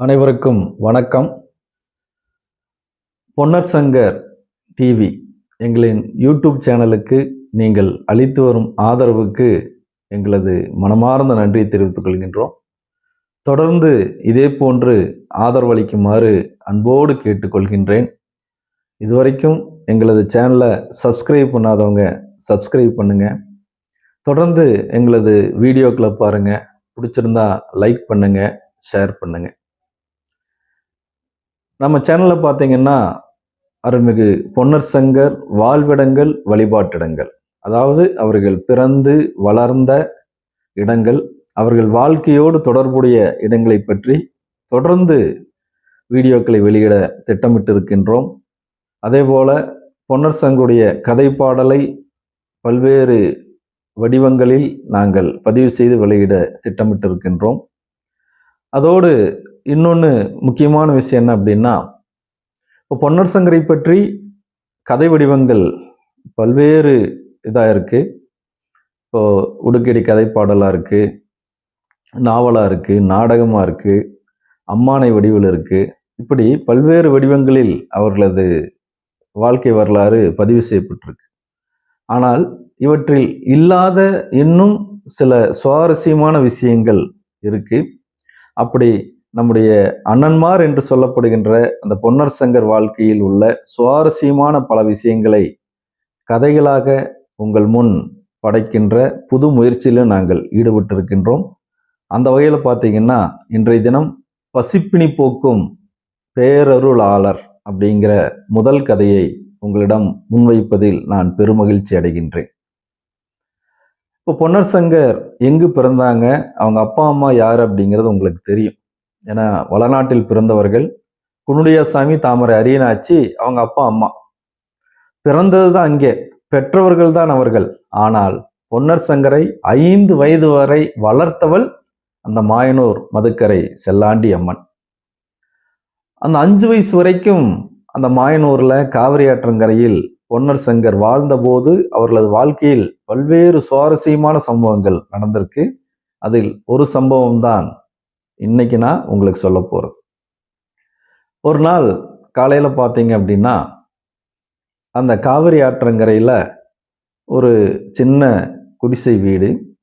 அனைவருக்கும் வணக்கம். பொன்னர் சங்கர் டிவி எங்களின் யூடியூப் சேனலுக்கு நீங்கள் அளித்து வரும் ஆதரவுக்கு எங்களது மனமார்ந்த நன்றியை தெரிவித்துக் கொள்கின்றோம். தொடர்ந்து இதே போன்று ஆதரவளிக்குமாறு அன்போடு கேட்டுக்கொள்கின்றேன் இதுவரைக்கும் எங்களது சேனலை சப்ஸ்கிரைப் பண்ணாதவங்க சப்ஸ்கிரைப் பண்ணுங்கள் தொடர்ந்து எங்களது வீடியோக்களை பாருங்க. பிடிச்சிருந்தா லைக் பண்ணுங்கள் ஷேர் பண்ணுங்கள் நம்ம சேனலில் பார்த்தீங்கன்னா அருள்மிகு பொன்னர் சங்கர் வாழ்விடங்கள் வழிபாட்டிடங்கள். அதாவது அவர்கள் பிறந்து வளர்ந்த இடங்கள் அவர்கள் வாழ்க்கையோடு தொடர்புடைய இடங்களை பற்றி தொடர்ந்து வீடியோக்களை வெளியிட திட்டமிட்டு இருக்கின்றோம் அதே போல பொன்னர் சங்குடைய கதை பாடலை பல்வேறு வடிவங்களில் நாங்கள் பதிவு செய்து வெளியிட திட்டமிட்டு இருக்கின்றோம் அதோடு இன்னொன்று முக்கியமான விஷயம் என்ன அப்படின்னா இப்போ பொன்னர் சங்கரை பற்றி கதை வடிவங்கள் பல்வேறு இதாக இருக்குது இப்போ உடுக்கடி கதை பாடலாக இருக்குது நாவலாக இருக்குது நாடகமாக இருக்குது அம்மானை வடிவில் இருக்குது இப்படி பல்வேறு வடிவங்களில் அவர்களது வாழ்க்கை வரலாறு பதிவு செய்யப்பட்டிருக்கு. ஆனால் இவற்றில் இல்லாத இன்னும் சில சுவாரஸ்யமான விஷயங்கள் இருக்குது அப்படி நம்முடைய அண்ணன்மார் என்று சொல்லப்படுகின்ற அந்த பொன்னர் சங்கர் வாழ்க்கையில் உள்ள சுவாரஸ்யமான பல விஷயங்களை கதைகளாக உங்கள் முன் படைக்கின்ற புது முயற்சியிலும் நாங்கள் ஈடுபட்டிருக்கின்றோம். அந்த வகையில் பார்த்தீங்கன்னா இன்றைய தினம் பசிப்பினி போக்கும் பேரருளாளர் அப்படிங்கிற முதல் கதையை உங்களிடம் முன்வைப்பதில் நான் பெருமகிழ்ச்சி அடைகின்றேன். இப்போ பொன்னர் சங்கர் எங்கு பிறந்தாங்க? அவங்க அப்பா அம்மா யார் அப்படிங்கிறது உங்களுக்கு தெரியும். ஏன்னா வளநாட்டில் பிறந்தவர்கள் குனுடியாசாமி தாமரை அரியனாச்சி அவங்க அப்பா அம்மா. பிறந்தது தான் அங்கே. பெற்றவர்கள் தான் அவர்கள். ஆனால் பொன்னர் சங்கரை ஐந்து வயது வரை வளர்த்தவள் அந்த மாயனூர் மதுக்கரை செல்லாண்டி அம்மன். அந்த அஞ்சு வயசு வரைக்கும் அந்த மாயனூர்ல காவிரி ஆற்றங்கரையில் பொன்னர் சங்கர் வாழ்ந்தபோது அவர்களது வாழ்க்கையில் பல்வேறு சுவாரஸ்யமான சம்பவங்கள் நடந்திருக்கு. அதில் ஒரு சம்பவம் தான் இன்னைக்கு நான் உங்களுக்கு சொல்ல போகிறது ஒரு நாள் காலையில் பார்த்தீங்க அப்படின்னா அந்த காவிரி ஆற்றங்கரையில் ஒரு சின்ன குடிசை வீடு.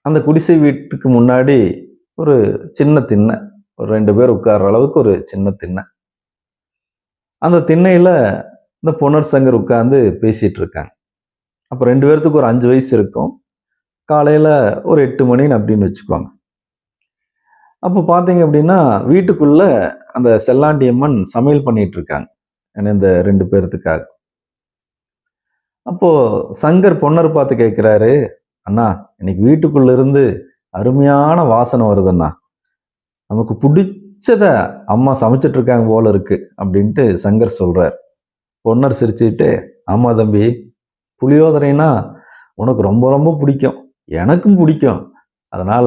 அந்த குடிசை வீட்டுக்கு முன்னாடி ஒரு சின்ன திண்ணை. ஒரு ரெண்டு பேர் உட்கார்ற அளவுக்கு ஒரு சின்ன திண்ணை. அந்த திண்ணையில் இந்த பொன்னர் சங்கர் உட்காந்து பேசிகிட்டு இருக்காங்க. அப்போ ரெண்டு பேர்த்துக்கு ஒரு அஞ்சு வயசு இருக்கும். காலையில் ஒரு எட்டு மணின்னு அப்படின்னு வச்சுக்கோங்க. அப்போ பார்த்தீங்க அப்படின்னா வீட்டுக்குள்ள அந்த செல்லாண்டி அம்மன் சமையல் பண்ணிட்டு இருக்காங்க இந்த ரெண்டு பேர்த்துக்காக. அப்போ சங்கர் பொன்னர் பார்த்து கேட்குறாரு அண்ணா இன்னைக்கு வீட்டுக்குள்ள இருந்து அருமையான வாசனை வருதுண்ணா. நமக்கு பிடிச்சத அம்மா சமைச்சிட்டு இருக்காங்க போல இருக்கு அப்படின்ட்டு சங்கர் சொல்றார். பொன்னர் சிரிச்சுட்டு ஆமா தம்பி புளியோதரைனா உனக்கு ரொம்ப ரொம்ப பிடிக்கும். எனக்கும் பிடிக்கும். அதனால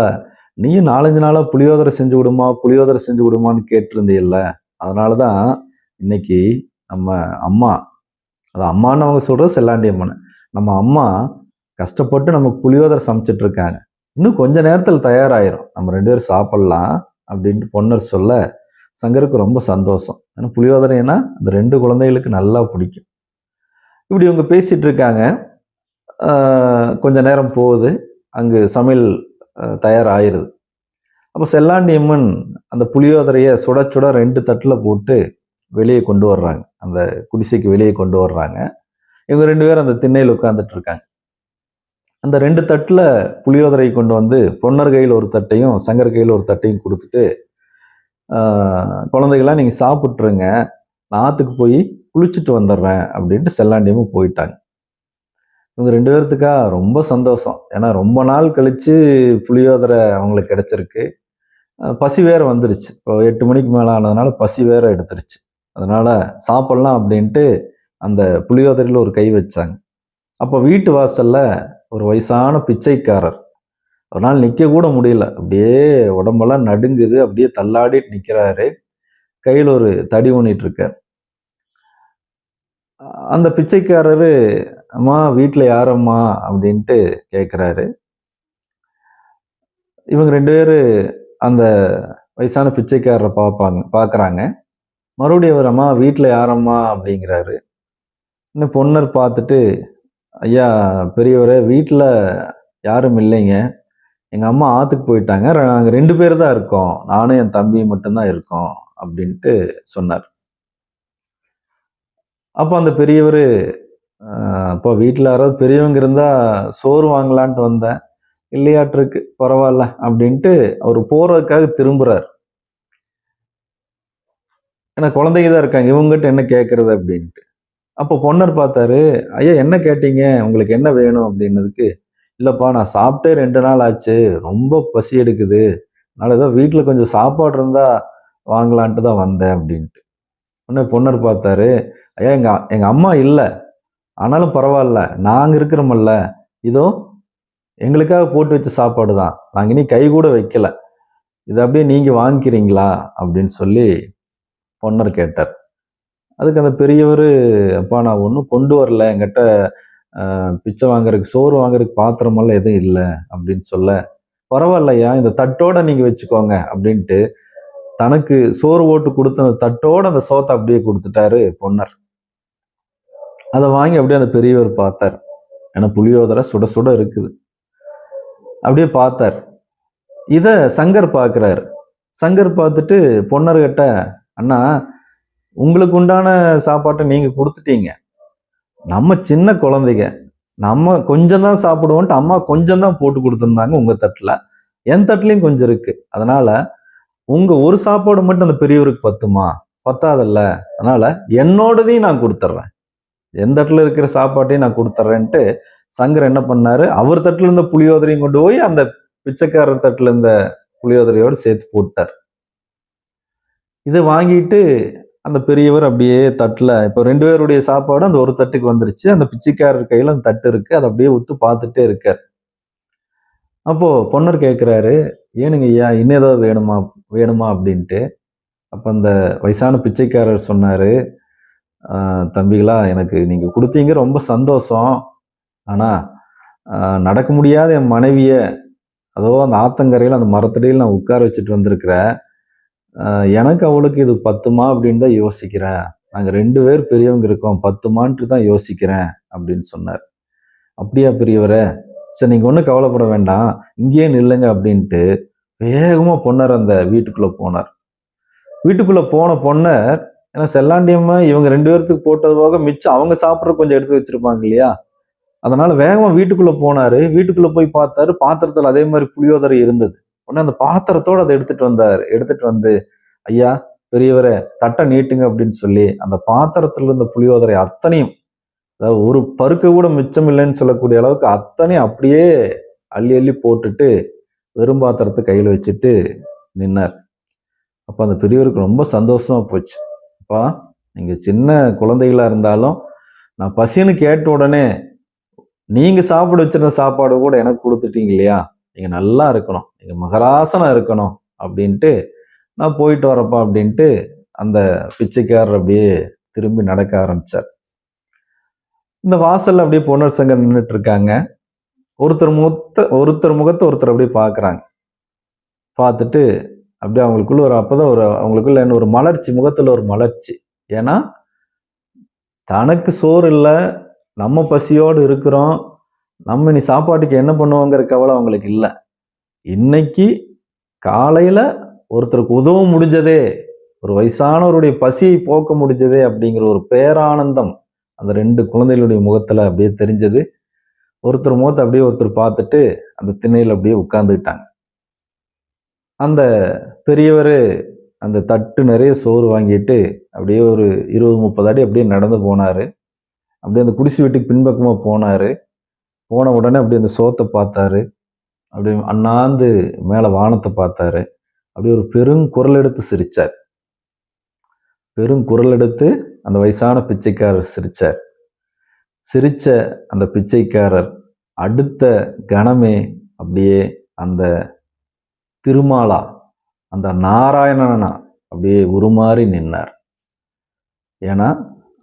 நீயும் நாலஞ்சு நாளாக புளியோதரை செஞ்சு விடுமா புளியோதரை செஞ்சு விடுமான்னு கேட்டிருந்தீல்ல? அதனால தான் இன்னைக்கு நம்ம அம்மா அது அம்மான்னு அவங்க சொல்கிறது செல்லாண்டி அம்மன். நம்ம அம்மா கஷ்டப்பட்டு நமக்கு புளியோதரை சமைச்சிட்டு இருக்காங்க. இன்னும் கொஞ்ச நேரத்தில் தயாராகிரும் நம்ம ரெண்டு பேரும் சாப்பிட்லாம் அப்படின்ட்டு பொன்னர் சொல்ல சங்கருக்கு ரொம்ப சந்தோஷம். ஏன்னா புளியோதரைன்னா அந்த ரெண்டு குழந்தைகளுக்கு நல்லா பிடிக்கும். இப்படி இவங்க பேசிகிட்ருக்காங்க இருக்காங்க. கொஞ்ச நேரம் போகுது. அங்கு சமையல் தயாராகிருது அப்போ செல்லாண்டி அம்மன் அந்த புளியோதரையை சுட சுட ரெண்டு தட்டில் போட்டு வெளியே கொண்டு வர்றாங்க. அந்த குடிசைக்கு வெளியே கொண்டு வர்றாங்க. இவங்க ரெண்டு பேரும் அந்த திண்ணையில் உட்காந்துட்டு இருக்காங்க அந்த ரெண்டு தட்டில் புளியோதரை கொண்டு வந்து பொன்னர் கையில் ஒரு தட்டையும் சங்கர் கையில் ஒரு தட்டையும் கொடுத்துட்டு குழந்தைகள்லாம் நீங்கள் சாப்பிட்ருங்க நான் ஆற்றுக்கு போய் குளிச்சுட்டு வந்துடுறேன் அப்படின்ட்டு செல்லாண்டியமும் போயிட்டாங்க. இவங்க ரெண்டு பேர்த்துக்கா ரொம்ப சந்தோஷம். ஏன்னா ரொம்ப நாள் கழித்து புளியோதரை அவங்களுக்கு கிடச்சிருக்கு. பசி வேற வந்துருச்சு. இப்போ எட்டு மணிக்கு மேலே ஆனதுனால பசி வேற எடுத்துருச்சு. அதனால் சாப்பிட்லாம் அப்படின்ட்டு அந்த புளியோதரையில் ஒரு கை வச்சாங்க. அப்போ வீட்டு வாசலில் ஒரு வயசான பிச்சைக்காரர். ஒரு நாள் நிற்க கூட முடியல. அப்படியே உடம்பெல்லாம் நடுங்குது. அப்படியே தள்ளாடிட்டு நிற்கிறாரு கையில் ஒரு தடி ஊனிட்டு இருக்கார். அந்த பிச்சைக்காரரு அம்மா வீட்டில் யாரம்மா? அப்படின்ட்டு கேட்குறாரு இவங்க ரெண்டு பேர் அந்த வயசான பிச்சைக்காரரை பார்ப்பாங்க பார்க்குறாங்க மறுபடியும் அவர் அம்மா வீட்டில் யாரம்மா? அப்படிங்கிறாரு. இன்னும் பொன்னர் பார்த்துட்டு ஐயா பெரியவரே வீட்டில் யாரும் இல்லைங்க. எங்கள் அம்மா ஆற்றுக்கு போயிட்டாங்க. நாங்கள் ரெண்டு பேர் தான் இருக்கோம். நானும் என் தம்பி மட்டும்தான் இருக்கோம். அப்படின்ட்டு சொன்னார். அப்போ அந்த பெரியவர் அப்போ வீட்டில் யாராவது பெரியவங்க இருந்தால் சோறு வாங்கலான்ட்டு வந்தேன். இல்லையாட்டிருக்கு பரவாயில்ல அப்படின்ட்டு அவர் போகிறதுக்காக திரும்புகிறார் ஏன்னா குழந்தைங்க தான் இருக்காங்க இவங்ககிட்ட என்ன கேட்குறது அப்படின்ட்டு. அப்போ பொன்னர் பார்த்தாரு ஐயா என்ன கேட்டீங்க? உங்களுக்கு என்ன வேணும்? அப்படின்னதுக்கு இல்லைப்பா நான் சாப்பிட்டே ரெண்டு நாள் ஆச்சு ரொம்ப பசி எடுக்குது. அதனால ஏதோ வீட்டில் கொஞ்சம் சாப்பாடு இருந்தால் வாங்கலான்ட்டு தான் வந்தேன் அப்படின்ட்டு. உடனே பொன்னர் பார்த்தாரு ஐயா எங்கள் எங்கள் அம்மா இல்லை. ஆனாலும் பரவாயில்ல நாங்கள் இருக்கிறோமல்ல இதோ எங்களுக்காக போட்டு வச்ச சாப்பாடு தான். நாங்கள் இனி கை கூட வைக்கல. இதை அப்படியே நீங்கள் வாங்கிக்கிறீங்களா? அப்படின்னு சொல்லி பொன்னர் கேட்டார். அதுக்கு அந்த பெரியவர் அப்பா நான் ஒன்றும் கொண்டு வரல. என்கிட்ட பிச்சை வாங்குறதுக்கு சோறு வாங்குறதுக்கு பாத்திரமெல்லாம் எதுவும் இல்லை. அப்படின்னு சொல்ல பரவாயில்லையா இந்த தட்டோட நீங்கள் வச்சுக்கோங்க. அப்படின்ட்டு தனக்கு சோறு ஓட்டு கொடுத்த அந்த தட்டோட அந்த சோத்தை அப்படியே கொடுத்துட்டாரு பொன்னர். அதை வாங்கி அப்படியே அந்த பெரியவர் பார்த்தார். ஏன்னா புளியோதரை சுட சுட இருக்குது. அப்படியே பார்த்தார். இதை சங்கர் பார்க்குறாரு. சங்கர் பார்த்துட்டு பொன்னர்கிட்ட அண்ணா உங்களுக்கு உண்டான சாப்பாட்டை நீங்கள் கொடுத்துட்டீங்க. நம்ம சின்ன குழந்தைங்க நம்ம கொஞ்சம் தான் சாப்பிடுவோன்ட்டு அம்மா கொஞ்சம் தான் போட்டு கொடுத்துருந்தாங்க உங்கள் தட்டில். என் தட்டிலையும் கொஞ்சம் இருக்குது அதனால் உங்கள் ஒரு சாப்பாடு மட்டும் அந்த பெரியவருக்கு பத்துமா? பத்தாதல்ல. அதனால் என்னோடதையும் நான் கொடுத்துட்றேன் எந்த இடத்துல இருக்கிற சாப்பாட்டையும் நான் கொடுத்துட்றேன்ட்டு சங்கர் என்ன பண்ணாரு? அவர் தட்டில் இருந்த புளியோதரையும் கொண்டு போய் அந்த பிச்சைக்காரர் தட்டில் இருந்த புளியோதரையோடு சேர்த்து போட்டார். இதை வாங்கிட்டு அந்த பெரியவர் அப்படியே தட்டில் இப்போ ரெண்டு பேருடைய சாப்பாடு அந்த ஒரு தட்டுக்கு வந்துருச்சு. அந்த பிச்சைக்காரர் கையில் அந்த தட்டு இருக்குது அதை அப்படியே உத்து பார்த்துட்டே இருக்கார். அப்போது பொன்னர் கேட்குறாரு ஏனுங்க ஐயா இன்னும் ஏதாவது வேணுமா வேணுமா? அப்படின்ட்டு. அப்போ அந்த வயசான பிச்சைக்காரர் சொன்னார் தம்பிகளா எனக்கு நீங்கள் கொடுத்தீங்க ரொம்ப சந்தோஷம். ஆனால் நடக்க முடியாத என் மனைவியை அதோ அந்த ஆத்தங்கரையில் அந்த மரத்தடியில் நான் உட்கார வச்சுட்டு வந்திருக்கிறேன் எனக்கு அவளுக்கு இது பத்துமா அப்படின்னு தான் யோசிக்கிறேன். நாங்கள் ரெண்டு பேர் பெரியவங்க இருக்கோம் பத்துமான்ட்டு தான் யோசிக்கிறேன் அப்படின்னு சொன்னார். அப்படியா பெரியவரே சரி நீங்கள் ஒன்றும் கவலைப்பட வேண்டாம் இங்கேயே நில்லுங்க அப்படின்ட்டு வேகமாக பொன்னர் அந்த வீட்டுக்குள்ளே போனார். வீட்டுக்குள்ளே போன பொன்னர் ஏன்னா செல்லாண்டியம்மை இவங்க ரெண்டு பேர்த்துக்கு போட்டது போக மிச்சம் அவங்க சாப்பிட்ற கொஞ்சம் எடுத்து வச்சிருப்பாங்க இல்லையா? அதனால வேகமாக வீட்டுக்குள்ளே போனாரு. வீட்டுக்குள்ளே போய் பார்த்தாரு. பாத்திரத்தில் அதே மாதிரி புளியோதரை இருந்தது. உடனே அந்த பாத்திரத்தோட அதை எடுத்துட்டு வந்தார். எடுத்துட்டு வந்து ஐயா பெரியவரை தட்டை நீட்டுங்க அப்படின்னு சொல்லி அந்த பாத்திரத்துல இருந்த புளியோதரை அத்தனையும் அதாவது ஒரு பருக்க கூட மிச்சம் இல்லைன்னு சொல்லக்கூடிய அளவுக்கு அத்தனையும் அப்படியே அள்ளி அள்ளி போட்டுட்டு வெறும் பாத்திரத்தை கையில் வச்சுட்டு நின்னார். அப்போ அந்த பெரியவருக்கு ரொம்ப சந்தோஷமா போச்சு. அப்பா நீங்கள் சின்ன குழந்தைகளாக இருந்தாலும் நான் பசின்னு கேட்ட உடனே நீங்கள் சாப்பிட வச்சிருந்த சாப்பாடு கூட எனக்கு கொடுத்துட்டீங்க இல்லையா? நீங்கள் நல்லா இருக்கணும். நீங்கள் மகராசனம் இருக்கணும் அப்படின்ட்டு நான் போயிட்டு வரப்பா அப்படின்ட்டு அந்த பிச்சைக்காரர் அப்படியே திரும்பி நடக்க ஆரம்பித்தார் இந்த வாசல்ல அப்படியே பொன்னர் சங்கம் நின்றுட்டு இருக்காங்க. ஒருத்தர் முகத்தை ஒருத்தர் முகத்தை ஒருத்தர் அப்படியே பார்க்குறாங்க பார்த்துட்டு அப்படியே அவங்களுக்குள்ள ஒரு அப்போதான் ஒரு அவங்களுக்குள்ள என்ன ஒரு மலர்ச்சி முகத்தில் ஒரு மலர்ச்சி. ஏன்னா தனக்கு சோறு இல்லை நம்ம பசியோடு இருக்கிறோம் நம்ம இனி சாப்பாட்டுக்கு என்ன பண்ணுவோங்கிற கவலை அவங்களுக்கு இல்லை. இன்னைக்கு காலையில் ஒருத்தருக்கு உதவ முடிஞ்சதே ஒரு வயசானவருடைய பசியை போக்க முடிஞ்சதே அப்படிங்கிற ஒரு பேரானந்தம் அந்த ரெண்டு குழந்தைகளுடைய முகத்தில் அப்படியே தெரிஞ்சது. ஒருத்தர் முகத்தை அப்படியே ஒருத்தர் பார்த்துட்டு அந்த திண்ணையில் அப்படியே உட்காந்துக்கிட்டாங்க அந்த பெரியவர் அந்த தட்டு நிறைய சோறு வாங்கிட்டு அப்படியே ஒரு இருபது முப்பது அடி அப்படியே நடந்து போனார். அப்படியே அந்த குடிசை வீட்டுக்கு பின்பக்கமாக போனார். போன உடனே அப்படியே அந்த சோத்தை பார்த்தாரு. அப்படியே அண்ணாந்து மேலே வானத்தை பார்த்தாரு. அப்படியே ஒரு பெருங்குரல் எடுத்து சிரித்தார் பெருங்குரல் எடுத்து அந்த வயசான பிச்சைக்காரர் சிரித்தார் சிரித்த அந்த பிச்சைக்காரர் அடுத்த கணமே அப்படியே அந்த திருமாலா அந்த நாராயணனா அப்படியே உருமாறி நின்னார். ஏன்னா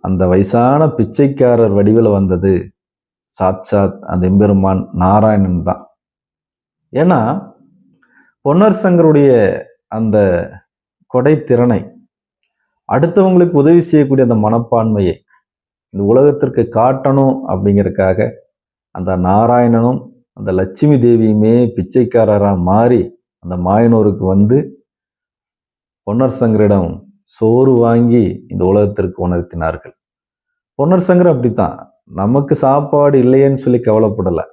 அந்த வயசான பிச்சைக்காரர் வடிவில் வந்தது சாட்சாத் அந்த எம்பெருமான் நாராயணன் தான். ஏன்னா பொன்னர் சங்கருடைய அந்த கொடைத்திறனை அடுத்தவங்களுக்கு உதவி செய்யக்கூடிய அந்த மனப்பான்மையை இந்த உலகத்திற்கு காட்டணும் அப்படிங்கிறதுக்காக அந்த நாராயணனும் அந்த லட்சுமி தேவியுமே பிச்சைக்காரராக மாறி அந்த மாயனூருக்கு வந்து பொன்னர் சங்கரிடம் சோறு வாங்கி இந்த உலகத்திற்கு உணர்த்தினார்கள். பொன்னர் சங்கர் அப்படித்தான். நமக்கு சாப்பாடு இல்லையேன்னு சொல்லி கவலைப்படலை.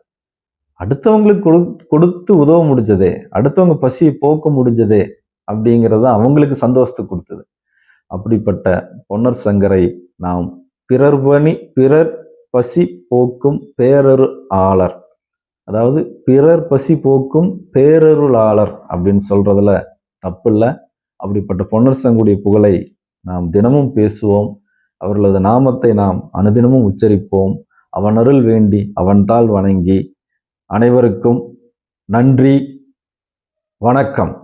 அடுத்தவங்களுக்கு கொடு கொடுத்து உதவ முடிஞ்சதே அடுத்தவங்க பசியை போக்க முடிஞ்சதே அப்படிங்கிறது அவங்களுக்கு சந்தோஷத்தை கொடுத்தது. அப்படிப்பட்ட பொன்னர் சங்கரை நாம் பிறர் பணி பிறர் பசி போக்கும் பேரரு ஆளர். அதாவது பிறர் பசி போக்கும் பேரருளாளர் அப்படின்னு சொல்றதுல தப்பு இல்லை அப்படிப்பட்ட பொன்னர்சங்குடைய புகழை நாம் தினமும் பேசுவோம். அவர்களது நாமத்தை நாம் அனுதினமும் உச்சரிப்போம். அவன் அருள் வேண்டி அவன்தாள் வணங்கி அனைவருக்கும் நன்றி வணக்கம்.